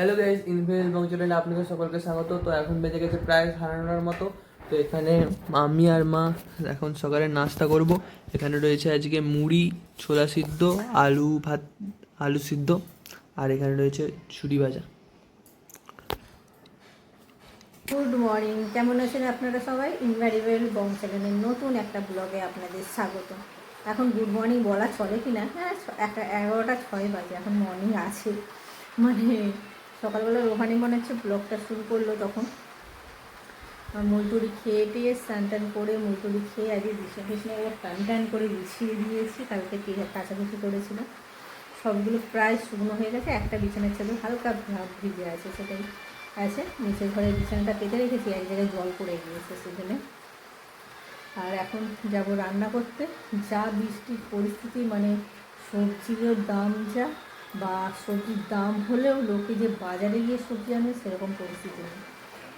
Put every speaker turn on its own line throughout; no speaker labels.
Hello guys ইনভেল এবং চ্যানেলে আপনাদের সকলকে স্বাগত। তো এখন বেজে গেছে প্রায় নটার মতো। তো এখানে আমি আর মা এখন সকালে নাস্তা করব। এখানে রয়েছে আজকে মুড়ি, ছোলা সিদ্ধ, আলু ভাত, আলু সিদ্ধ, আর এখানে রয়েছে ছুরি ভাজা।
গুড মর্নিং কেমন আছেন আপনারা সবাই? ইনভ্যারিবেল বং চ্যানেলের নতুন একটা ব্লগে আপনাদের স্বাগত। এখন গুড মর্নিং বলা চলে কি না হ্যাঁ একটা এগারোটা ছয় বাজে, এখন মর্নিং আছে। মানে সকালবেলা রোহানি মনে হচ্ছে ব্লগটা শুরু করল তখন। আর মুলটুরি খেয়ে টেয়ে স্নান টান করে মুলটুরি খেয়ে আজকে বিছনা টিছনা এবার টান টান করে বিছিয়ে দিয়েছি, কালকে কে- কাচাকুচি করেছিলাম সবগুলো প্রায় শুকনো হয়ে গেছে, একটা বিছানার চাদর হালকা ভিজে আছে, সেটাই আছে। নিচের ঘরে বিছানাটা পেতে রেখেছি, এক জায়গায় জল পড়ে গিয়েছে সেখানে। আর এখন যাব রান্না করতে। যা বৃষ্টির পরিস্থিতি মানে সবজির দাম যা বা সবজির দাম হলেও লোকে যে বাজারে গিয়ে সবজি আনে, সেরকম পরিস্থিতি নেই।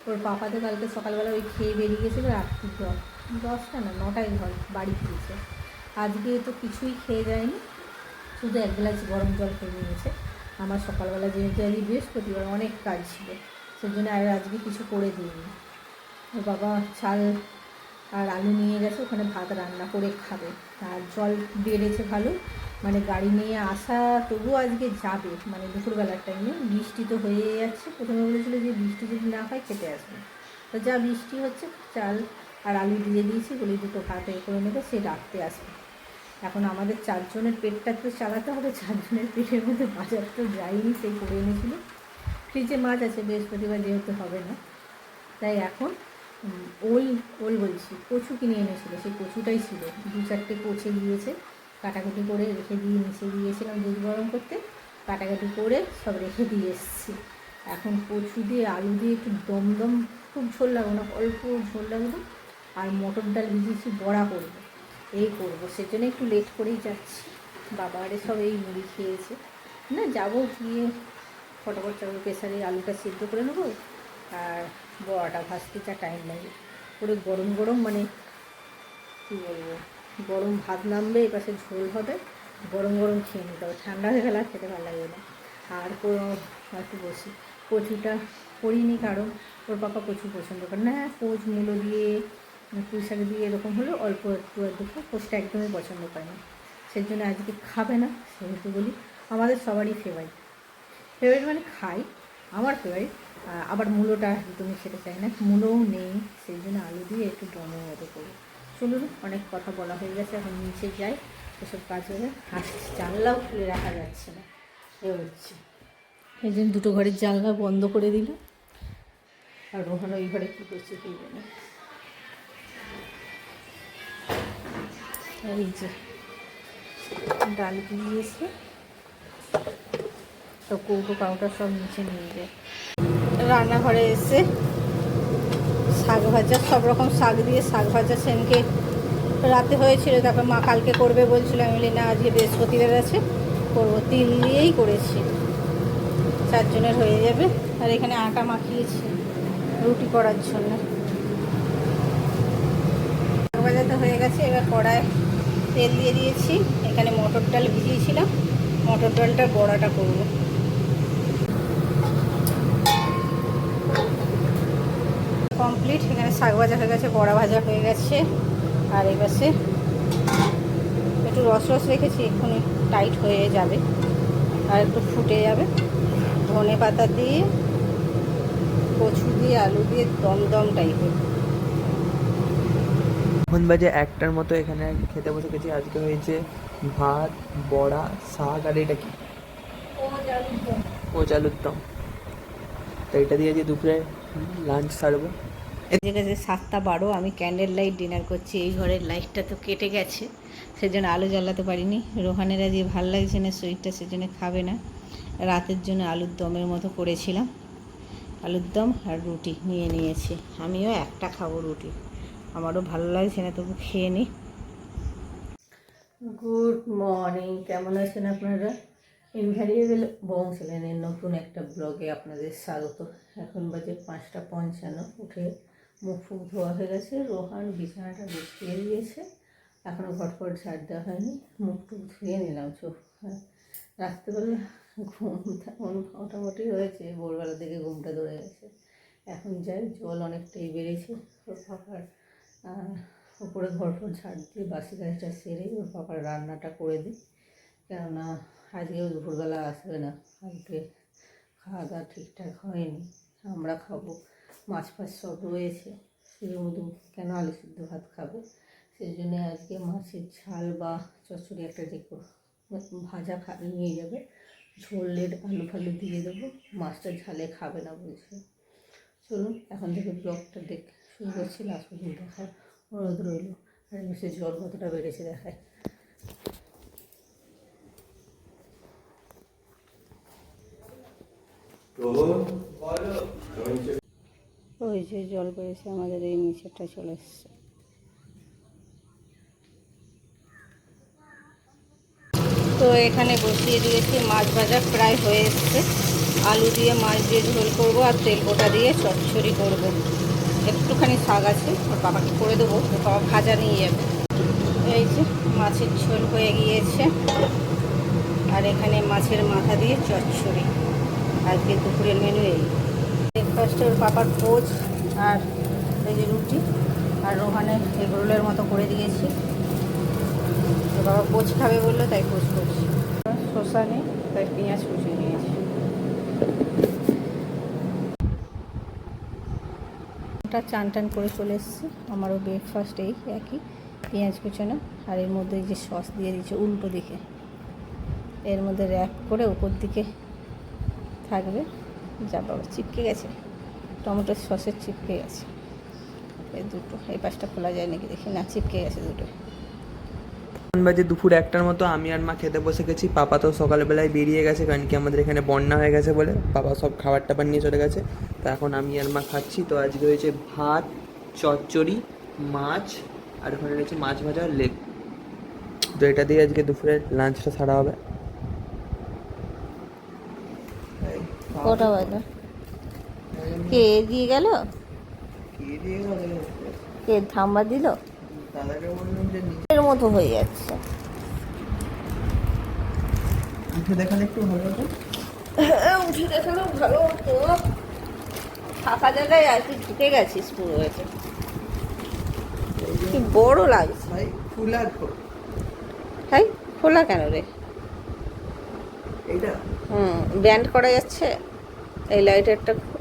ওর পাপাতে কালকে সকালবেলা ওই খেয়ে বেরিয়ে গেছিল রাত্রি দশ, দশটা না, নটায় ঘর, বাড়ি ফিরেছে। আজকে তো কিছুই খেয়ে যায়নি, শুধু এক গ্লাস গরম জল খেয়ে নিয়েছে। আমার সকালবেলা যেহেতু আজকে বৃহস্পতিবার, অনেক কাজ ছিল, সেজন্য আর আজকে কিছু করে দিইনি। ওর বাবা চাল আর আলু নিয়ে গেছে, ওখানে ভাত রান্না করে খাবে। আর জল বেড়েছে ভালো মানে গাড়ি নিয়ে আসা তবুও আজকে যাবে মানে দুপুরবেলার টাইমে বৃষ্টি তো হয়ে যাচ্ছে, প্রথমে বলেছিল যে বৃষ্টি যদি না হয় খেতে আসবে। তো যা বৃষ্টি হচ্ছে, চাল আর আলু দিয়ে দিয়েছি, বলি দুটো ভাত এ করে নেবে, সে রাখতে আসবে। এখন আমাদের চারজনের পেটটা তো চালাতে হবে, চারজনের পেটের মধ্যে বাজার তো যায়নি সেই করে এনেছিল। ফ্রিজে মাছ আছে, বৃহস্পতিবার যেহেতু হবে না। তাই এখন ওল ওল বলছি, কচু কিনে এনেছিল, সেই কচুটাই ছিল। দু চারটে পচে গিয়েছে কাটাকুটি করে রেখে দিয়ে নিচে দিয়েছিলাম দুধ গরম করতে, কাটাকাটি করে সব রেখে দিয়ে এসেছি। এখন কচু দিয়ে আলু দিয়ে একটু দমদম খুব ঝোল লাগবে না, অল্প ঝোল লাগবে আর মটর ডাল ভিজিয়েছি, বড়া করব। এই করব, সেজন্য একটু লেট করেই যাচ্ছি। বাবা আরে সব এই মুড়ি খেয়েছে। না, যাব গিয়ে ফটাফট চাবো প্রেসারে আলুটা সিদ্ধ করে নেব, আর বড়াটা ভাজতে যা টাইম লাগে। পুরো গরম গরম মানে কী বলব? গরম ভাত নামবে এপাশে ঝোল হবে, গরম গরম খেয়ে নিতে হবে। ঠান্ডা হয়ে গেলে আর খেতে ভালো লাগবে না। আর একটু বসি কচুটা করিনি কারণ, ওর পাপা কচু পছন্দ করে না। কোচ, মূলো দিয়ে, পুঁই শাক দিয়ে এরকম হলে অল্প একটু একটু কোচটা একদমই পছন্দ করে না সেই জন্য আজকে খাবে না, সেহেতু বলি, আমাদের সবারই ফেভারিট ফেভারিট মানে খাই, আমার ফেভারিট আবার মূলোটা একদমই খেতে চাই না। মূলোও নেই, সেই জন্য আলু দিয়ে একটু ডমের মতো করব। চলুন অনেক কথা বলা হয়ে গেছে, এখন নিচে যাই। এসব কাজ হয়ে হাসছি জানলাও খুলে রাখা যাচ্ছে না। এ হচ্ছে। এই জন্য দুটো ঘরের জানলা বন্ধ করে দিল আর রোহান ওই ঘরে কী করছে কী জানে। এই যে ডাল দিয়েছে তো কৌটো কাউটা সব নিচে নিয়ে যায়। রান্নাঘরে এসে শাক ভাজা, সব রকম শাক দিয়ে শাক ভাজা সেনকে রাতে হয়েছিল, তারপর মা কালকে করবে বলছিল, আমি বলি, না, আজকে বৃহস্পতিবার আছে, করব। তিল দিয়েই করেছি। চারজনের হয়ে যাবে। আর এখানে আটা মাখিয়েছি, রুটি করার জন্য। শাক ভাজা তো হয়ে গেছে, এবার কড়ায় তেল দিয়ে দিয়েছি। এখানে মটর ডাল ভিজিয়েছিলাম। মটর ডালটার বড়াটা করব। কমপ্লিট এখানে শাক ভাজা হয়ে গেছে বড়া ভাজা হয়ে গেছে। আর পাশে একটু রস রস রেখেছি এক্ষুনি টাইট হয়ে যাবে। আর একটু ফুটে যাবে। ধনে পাতা দিয়ে কচু দিয়ে আলু দিয়ে দমদম টাইপের
এখন বাজে একটার মতো এখানে খেতে বসে গেছি। আজকে হয়েছে ভাত বড়া শাক আর এটা কি? কোচ আলুর দম। তো এটা দিয়ে যে দুপুরে লাঞ্চ সারবো।
গেছে সাতটা বারো, আমি ক্যান্ডেল লাইট ডিনার করছি। এই ঘরের লাইটটা তো কেটে গেছে। সেজন্য আলো জ্বালাতে পারিনি। রোহানেরা আজকে ভালো লাগছে না শরীরটা সেজন্য খাবে না। রাতের জন্য আলুর দমের মতো করেছিলাম। আলুর দম আর রুটি নিয়ে নিয়েছি। আমিও একটা খাব রুটি। আমারও ভালো লাগছে না, তবু খেয়ে নিই গুড মর্নিং। কেমন আছেন আপনারা? ইনভ্যারিয়েবল বংশলেনের নতুন একটা ব্লগে আপনাদের স্বাগত। এখন বাজে পাঁচটা পঞ্চান্ন। উঠে মুখ ফুক ধোয়া হয়ে গেছে। রোহান বিছানাটা গুছিয়ে দিয়েছে। এখনও ঘটফট ঝাড় দেওয়া হয়নি। মুখ টুক ধুয়ে নিলাম চোখ। হ্যাঁ রাত্রেবেলা মন- মোটামুটি হয়েছে। ভোরবেলা থেকে ঘুমটা ধরে গেছে। এখন যাই, জল অনেকটাই বেড়েছে। ওর পাপার উপরে ঘর ফর ঝাড় দিয়ে বাসি গাছটা সেরে ওর পাপার রান্নাটা করে দিই। কেননা, আজকেও দুপুরবেলা আসবে না। আজকে খাওয়া দাওয়া ঠিকঠাক হয়নি। আমরা খাব। মাছ ফাছ সব রয়েছে। মধু কেন আলু সিদ্ধ ভাত খাবে? সেই জন্য আজকে মাছের ঝাল বা চচ্চড়ি একটা যে ভাজা খা, নিয়ে যাবে। ঝোলের আলু ফালু দিয়ে দেবো। মাছটা ঝালে খাবে না বলছে। চলুন, এখন থেকে ব্লগটা দেখ, শুরু করছি। লাস্ট পর্যন্ত দেখায় অনুরোধ রইল। আর এসে জল কতটা বেড়েছে দেখায়। ওই যে জল বেড়েছে আমাদের এই নিচেটা চলে এসছে। তো এখানে বসিয়ে দিয়েছি, মাছ ভাজা প্রায় হয়ে এসছে। আলু দিয়ে মাছ দিয়ে ঝোল করব আর তেল গোটা দিয়ে চচ্চড়ি করব। একটুখানি শাক আছে, ওর বাবাকে করে দেবো বাবা ভাজা নিয়ে যাবে। এই যে, মাছের ঝোল হয়ে গিয়েছে। আর এখানে মাছের মাথা দিয়ে চচ্চড়ি। আজকে দুপুরের মেনু এই। ব্রেকফাস্টে ওর বাবার পোচ আর এই যে রুটি আর রোহানে এগরোলের মতো করে দিয়েছি। তো বাবা পোচ খাবে বলল, তাই পোচ করছি। শসা নেই, তাই পেঁয়াজ কুচিয়ে নিয়েছি। ওটা চান টান করে চলে এসেছি। আমারও ব্রেকফাস্ট এই একই, পেঁয়াজ কুচানো আর এর মধ্যে যে সস দিয়ে দিয়েছে উল্টো দিকে। এর মধ্যে র্যাপ করে উপর দিকে থাকবে। যা বাবা, চিপকে গেছে। টমেটোর সসের চিপকে গেছে। এই দুটো এই পাশটা খোলা যায় নাকি? দেখি না চিপকে গেছে দুটো।
বাজে দুপুর একটার মতো আমি আর মা খেতে বসে গেছি। পাপা তো সকালবেলায় বেরিয়ে গেছে কারণ কি আমাদের এখানে বন্যা হয়ে গেছে বলে। পাপা সব খাবার টাবার নিয়ে চলে গেছে। তো এখন আমি আর মা খাচ্ছি। তো আজকে হয়েছে ভাত চচ্চড়ি মাছ আর ওখানে রয়েছে মাছ ভাজা আর লেগ তো এটা দিয়ে আজকে দুপুরে লাঞ্চটা সারা হবে।
কটা বাজে? কে দিয়ে গেল?
কে
থাম্বা দিল? এর মতো হয়ে যাচ্ছে।
উঠে দেখালে একটু ভালো হতো।
উঠে দেখালেও ভালো হতো। ফাঁকা জায়গায় আর কি ঢুকে গেছিস পুরো হয়েছে কি বড় লাগছে।
খোল
তাই খোলা কেন রে?
এইটা।
হুম ব্যান্ড করা যাচ্ছে? এই লাইটারটা
হয়ে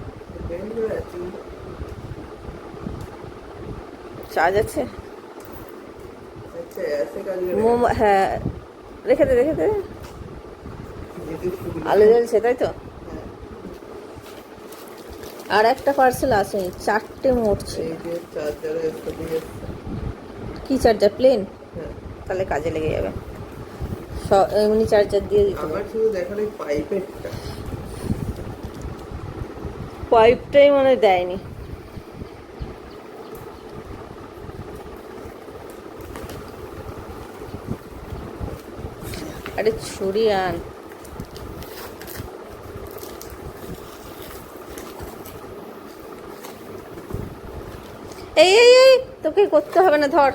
চার্জ আছে? মোম হ্যাঁ। রেখে দে রেখে দে। আলো জ্বলছে তাই তো?
হ্যাঁ,
আর একটা পার্সেল আছে চারটে মোট ছিল
চার্জার এসে দিয়ে এসছে।
কি চার্জার প্লেন
হ্যাঁ।
তাহলে কাজে লেগে যাবে। সব এমনি চার্জার দিয়ে দিতে
আমার শুধু দেখালে পাইপেরটা
পাইপটাই মানে দেয়নি। আরে ছুরি আন। এই এই এই তোকে করতে হবে না ধর।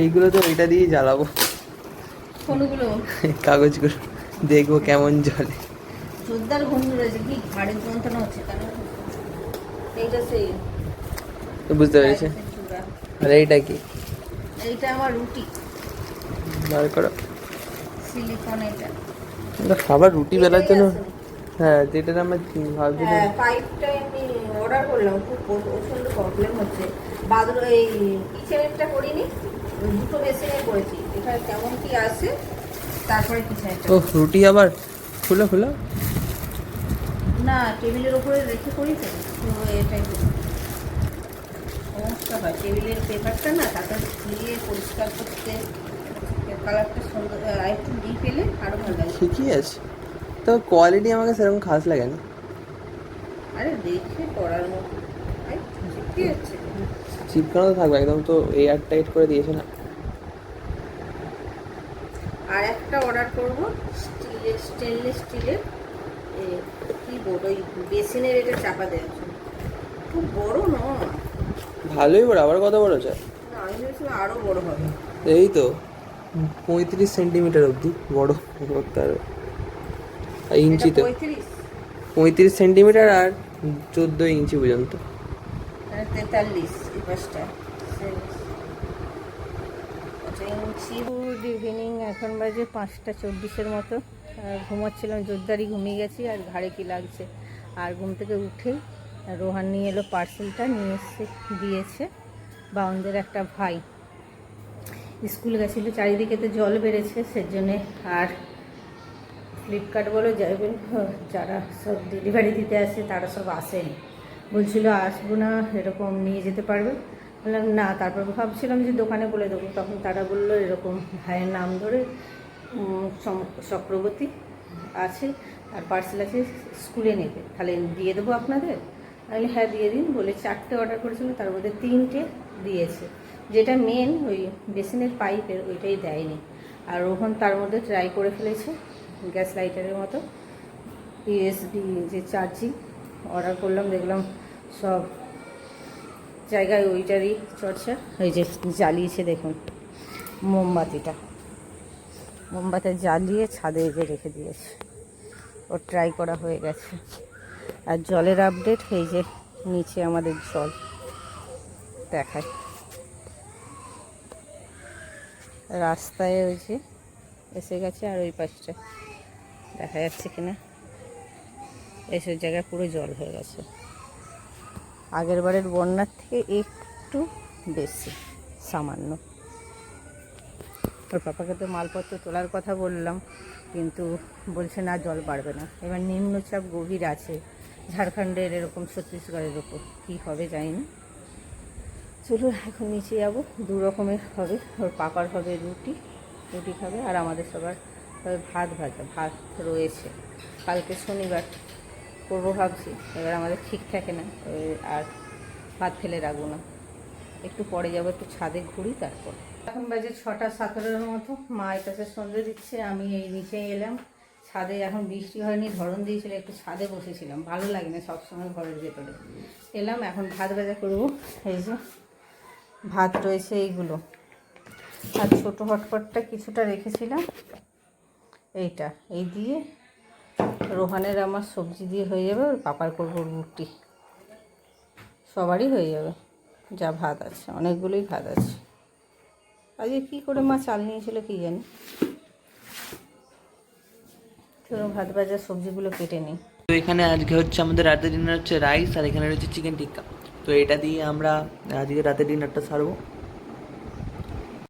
এইগুলো তো এটা দিয়ে জ্বালাবো।
ফোনগুলো
কাগজগুলো। দেখব কেমন জলে
জোরদার ঘুম রয়েছে কি ঘাড়ের যন্ত্রণা হচ্ছে কেন এইটা সেই
বুঝতে পেরেছি আর এইটা কি
এইটা আমার রুটি
বার করো
সিলিকন এটা
এটা খাবার রুটি বেলার জন্য হ্যাঁ যেটা আমরা
হ্যাঁ পাইপটা এমনি অর্ডার করলাম খুব প্র- প্রচণ্ড প্রবলেম হচ্ছে বাদর এই কিচেনেরটা করিনি দুটো মেশিনে করেছি এখানে কেমন কি আসে তারপরে কিচেনেরটা
ও রুটি আবার? খুলো খুলো।
না টেবিলের উপরে রেখে করি তো এটাই সমস্যা হয় টেবিলের পেপারটা না তাতে ধুয়ে পরিষ্কার করতে কালারটা সুন্দর আর একটু ডিপ এলে আরও ভালো লাগে।
ঠিকই আছে। তো কোয়ালিটি আমাকে সেরকম খাস লাগে না।
আরে দেখে করার মতো। ঠিকই আছে।
চিপকানো তো থাকবে একদম তো এয়ার টাইট করে দিয়েছে না।
আর একটা অর্ডার করব স্টিলের স্টেনলেস স্টিলের কি বড় ওই বেসিনের এটা চাপা দেওয়ার জন্য। খুব বড় নয়।
ভালোই বড় আবার কত বড় চাই?
না, আমি ভেবেছিলাম আরও বড় হবে।
এই তো পঁয়ত্রিশ সেন্টিমিটার অবধি বড় করতে হবে আর ইঞ্চিতে।
পঁয়ত্রিশ।
পঁয়ত্রিশ সেন্টিমিটার আর চোদ্দ ইঞ্চি পর্যন্ত।
তেতাল্লিশ এই পাশটা। গুড ইভিনিং, এখন বাজে পাঁচটা চব্বিশের মতো। ঘুমাচ্ছিলাম, জোরদারি ঘুমিয়ে গেছি, আর ঘাড়ে কি লাগছে। আর ঘুম থেকে উঠেই রোহান নিয়ে এলো পার্সেলটা, নিয়ে এসে দিয়েছে বাউনদের একটা ভাই। স্কুল গেছিল, চারিদিকে তো জল বেড়েছে, সেজন্যে আর ফ্লিপকার্ট বলো যাবেন যারা সব ডেলিভারি দিতে আসে, তারা সব আসেনি। বলছিল, আসব না, এরকম নিয়ে যেতে পারবে? বললাম, না, তারপর ভাবছিলাম যে দোকানে বলে দেবো। তখন তারা বলল, এরকম ভাইয়ের নাম ধরে চক্রবর্তী আছে, আর পার্সেল আছে, স্কুলে নেবে। তাহলে দিয়ে দেবো আপনাদের? আমি হ্যাঁ দিয়ে দিন। বলে চারটে অর্ডার করেছিল, তার মধ্যে তিনটে দিয়েছে। যেটা মেন ওই বেসিনের পাইপের, ওইটাই দেয়নি। আর ওখান তার মধ্যে ট্রাই করে ফেলেছে, গ্যাস লাইটারের মতো। ইউএসবি যে চার্জিং অর্ডার করলাম, দেখলাম সব জায়গায় ওইটারই চর্চা এই যে জ্বালিয়েছে দেখুন, মোমবাতিটা। মোমবাতি জ্বালিয়ে ছাদে এই যে রেখে দিয়েছে। ওর ট্রাই করা হয়ে গেছে। আর জলের আপডেট এই যে নিচে আমাদের জল দেখায়। রাস্তায় ওই যে এসে গেছে আর ওই পাশটা দেখা যাচ্ছে কিনা। এইসব জায়গায় পুরো জল হয়ে গেছে। আগের বারের বন্যার থেকে একটু বেশি, সামান্য। ওর পাপাকে তো মালপত্র তোলার কথা বললাম, কিন্তু বলছে না, জল বাড়বে না। এবার নিম্নচাপ গভীর আছে, ঝাড়খণ্ডের এরকম ছত্তিশগড়ের ওপর। কী হবে জানি না চলো এখন নিচে যাব। দু রকমের হবে। ওর পাপার হবে রুটি রুটি খাবে, আর আমাদের সবার ভাত ভাজা। ভাত রয়েছে। কালকে শনিবার। করব ভাবছি। এবার আমাদের ঠিক থাকে না। আর ভাত ফেলে রাখব না। একটু পরে যাব, একটু ছাদে ঘুরি, তারপর। এখন বাজে ছটা সতেরোর মতো। মা পাশে সন্ধ্যে দিচ্ছে, আমি এই নিচে এলাম। ছাদে এখন বৃষ্টি হয়নি, ধরন দিয়েছিল, একটু ছাদে বসেছিলাম। ভালো লাগে না সবসময় ঘরের ভেতরে। এলাম, এখন ভাত ভাজা করব। এই যে ভাত রয়েছে এইগুলো। আর ছোটো হটপটটা কিছুটা রেখেছিলাম। এইটা, এই দিয়ে রোহানের আমার সবজি দিয়ে হয়ে যাবে ওর পাপার করব রুটি। সবারই হয়ে যাবে, যা ভাত আছে, অনেকগুলোই ভাত আছে। আজকে কী করে মা চাল নিয়েছিল কি জানি? চলো ভাত ভাজা সবজিগুলো কেটে নিই।
তো এখানে আজকে হচ্ছে আমাদের রাতের ডিনার হচ্ছে রাইস আর এখানে রয়েছে চিকেন টিক্কা তো এটা দিয়ে আমরা আজকে রাতের ডিনারটা সারবো।